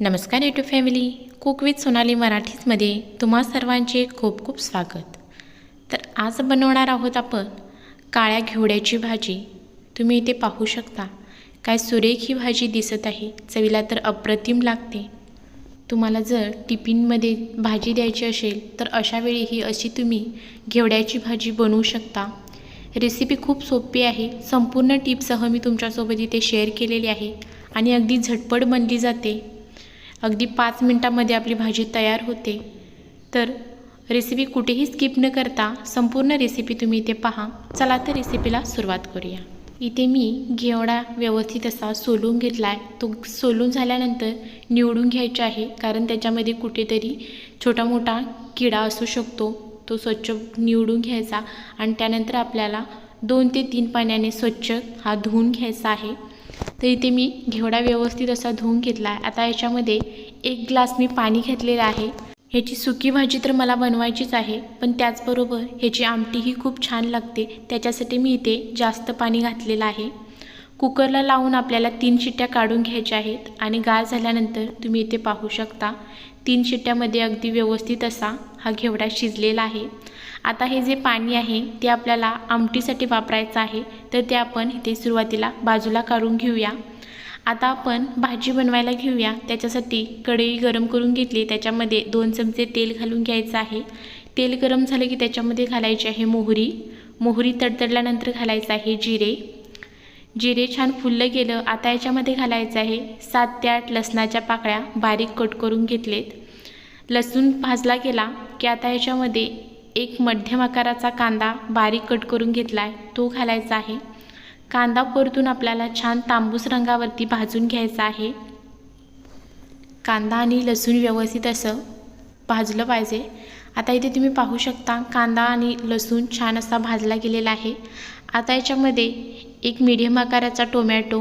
नमस्कार YouTube family cook with Sonali मराठीजमध्ये तुम्हा सर्वांचे खूप खूप स्वागत. तर आज बनवणार आहोत आपण काळ्या घेवड्याची भाजी. तुम्ही इथे पाहू शकता काय सुरेख ही भाजी दिसत आहे. चवीला तर अप्रतिम लागते. तुम्हाला जर टिफिनमध्ये भाजी द्यायची असेल तर अशावेळी ही अशी तुम्ही घेवड्याची भाजी बनवू शकता. रेसिपी खूप सोपी आहे. संपूर्ण टिपसह मी तुमच्यासोबत इथे शेअर केलेली आहे आणि अगदी झटपट बनली जाते. अगदी पाच मिनटामध्ये आपली भाजी तयार होते. तर रेसिपी कुठेही स्किप न करता संपूर्ण रेसिपी तुम्ही इथे पहा. चला तर रेसिपीला सुरुवात करूया. इथे मी घेवडा व्यवस्थित असा सोलून घेतला आहे तो सोलून झाल्यानंतर निवडून घ्यायचा आहे. कारण त्याच्यामध्ये कुठेतरी छोटा मोठा किडा असू शकतो. तो स्वच्छ निवडून घ्यायचा. आणि त्यानंतर आपल्याला दोन ते तीन पाण्याने स्वच्छ हा धुवून घ्यायचा आहे. तर इथे मी घेवडा व्यवस्थित असा धुवून घेतला. आहे आता याच्यामध्ये एक ग्लास मी पाणी घेतलेलं आहे. ह्याची सुकी भाजी तर मला बनवायचीच आहे पण त्याचबरोबर ह्याची आमटीही खूप छान लागते. त्याच्यासाठी मी इथे जास्त पाणी घातलेलं आहे. कुकरला लावून आपल्याला तीन शिट्ट्या काढून घ्यायच्या आहेत आणि गाळ झाल्यानंतर तुम्ही इथे पाहू शकता. तीन शिट्ट्यामध्ये अगदी व्यवस्थित असा हा घेवडा शिजलेला आहे. आता हे जे पाणी आहे ते आपल्याला आमटीसाठी वापरायचं आहे तर ते आपण इथे सुरुवातीला बाजूला काढून घेऊया. आता आपण भाजी बनवायला घेऊया. त्याच्यासाठी कढई गरम करून घेतली. त्याच्यामध्ये दोन चमचे तेल घालून घ्यायचं आहे. तेल गरम झालं की त्याच्यामध्ये घालायची आहे मोहरी. मोहरी तडतडल्यानंतर घालायचं आहे जिरे. जिरे छान फुललं गेलं आता याच्यामध्ये घालायचं आहे सात ते आठ लसणाच्या पाकळ्या बारीक कट करून घेतलेत. लसूण भाजला गेला की आता याच्यामध्ये एक मध्यम आकाराचा कांदा बारीक कट करून घेतला आहे तो घालायचा आहे. कांदा परतून आपल्याला छान तांबूस रंगावरती भाजून घ्यायचा आहे. कांदा आणि लसूण व्यवस्थित असं भाजलं पाहिजे. आता इथे तुम्ही पाहू शकता कांदा आणि लसूण छान असा भाजला गेलेला आहे. आता याच्यामध्ये एक मीडियम आकाराचा टोमॅटो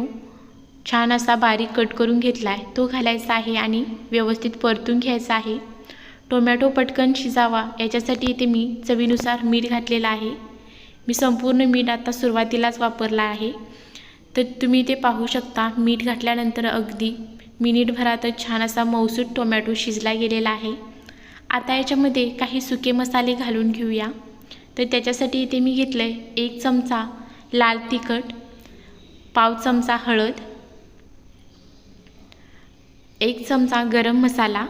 छान असा बारीक कट करून घेतला आहे तो घालायचा आहे आणि व्यवस्थित परतून घ्यायचा आहे. टोमॅटो पटकन शिजावा. याच्यासाठी इथे मी चवीनुसार मीठ घातलेलं आहे. मी संपूर्ण मीठ आता सुरुवातीलाच वापरला आहे. तर तुम्ही इथे पाहू शकता मीठ घातल्यानंतर अगदी मिनिटभरातच छान असा मौसूद टोमॅटो शिजला गेलेला आहे. आता याच्यामध्ये काही सुके मसाले घालून घेऊया. तर त्याच्यासाठी इथे मी घेतलं आहे एक चमचा लाल तिखट पाव चमचा हळद एक चमचा गरम मसाला.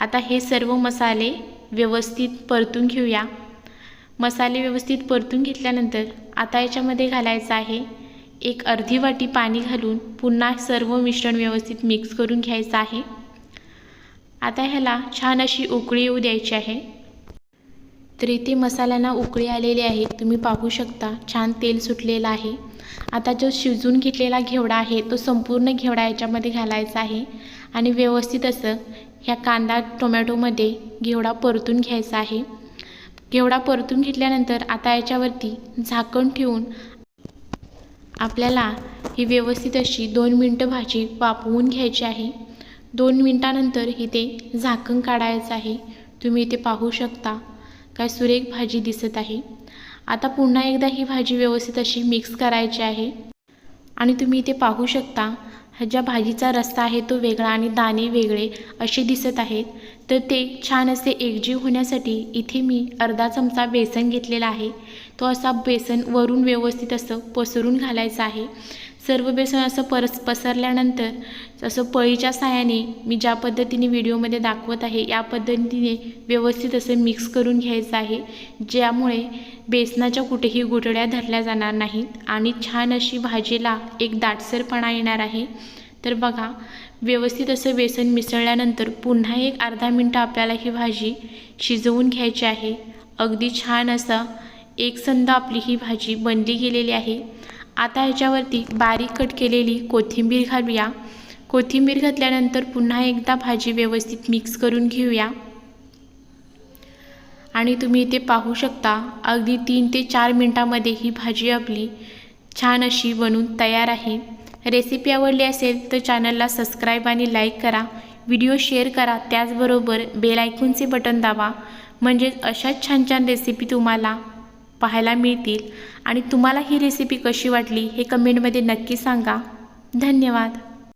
आता हे सर्व मसाले व्यवस्थित परतून घेऊया. मसाले व्यवस्थित परतून घेतल्यानंतर आता याच्यामध्ये घालायचं आहे एक अर्धी वाटी पाणी घालून पुन्हा सर्व मिश्रण व्यवस्थित मिक्स करून घ्यायचं आहे. आता ह्याला छान अशी उकळी येऊ द्यायची आहे. तर इथे मसाल्यांना उकळी आलेली आहे. तुम्ही पाहू शकता छान तेल सुटलेलं आहे. आता जो शिजून घेतलेला घेवडा आहे तो संपूर्ण घेवडा याच्यामध्ये घालायचा आहे. आणि व्यवस्थित असं ह्या कांदा टोमॅटोमध्ये घेवडा परतून घ्यायचा आहे. घेवडा परतून घेतल्यानंतर आता याच्यावरती झाकण ठेवून आपल्याला ही व्यवस्थित अशी दोन मिनटं भाजी वापवून घ्यायची आहे. दोन मिनटानंतर इथे झाकण काढायचं आहे. तुम्ही इथे पाहू शकता. काय सुरेख भाजी दिसत आहे. आता पुन्हा एकदा ही भाजी व्यवस्थित अशी मिक्स करायची आहे. आणि तुम्ही इथे पाहू शकता ज्या भाजीचा रस्ता आहे तो वेगळा आणि दाणे वेगळे असे दिसत आहेत. तर ते छान असे एकजीव होण्यासाठी इथे मी अर्धा चमचा बेसन घेतलेला आहे. तो असा बेसन वरून व्यवस्थित असं पसरून घालायचं आहे. सर्व बेसन असं परस पसरल्यानंतर असं पळीच्या साहाय्याने मी ज्या पद्धतीने व्हिडिओमध्ये दाखवत आहे या पद्धतीने व्यवस्थित असं मिक्स करून घ्यायचं आहे ज्यामुळे बेसनाच्या कुठेही गुठळ्या धरल्या जाणार नाहीत आणि छान अशी भाजीला एक दाटसरपणा येणार आहे. तर बघा व्यवस्थित असं बेसन मिसळल्यानंतर पुन्हा एक अर्धा मिनटं आपल्याला ही भाजी शिजवून घ्यायची आहे. अगदी छान असा एकसंध आपली ही भाजी बनली गेलेली आहे. आता ह्याच्यावरती बारीक कट केलेली कोथिंबीर घालूया. कोथिंबीर घातल्यानंतर पुन्हा एकदा भाजी व्यवस्थित मिक्स करून घेऊया. आणि तुम्ही इथे पाहू शकता अगदी तीन ते चार मिनटामध्ये ही भाजी आपली छान अशी बनून तयार आहे. रेसिपी आवडली असेल तर चॅनलला सबस्क्राईब आणि लाईक करा. व्हिडिओ शेअर करा. त्याचबरोबर बेलायकूनचे बटन दाबा. म्हणजेच अशाच छान छान रेसिपी तुम्हाला पाहायला मिळतील. आणि तुम्हाला ही रेसिपी कशी वाटली हे कमेंटमध्ये नक्की सांगा. धन्यवाद.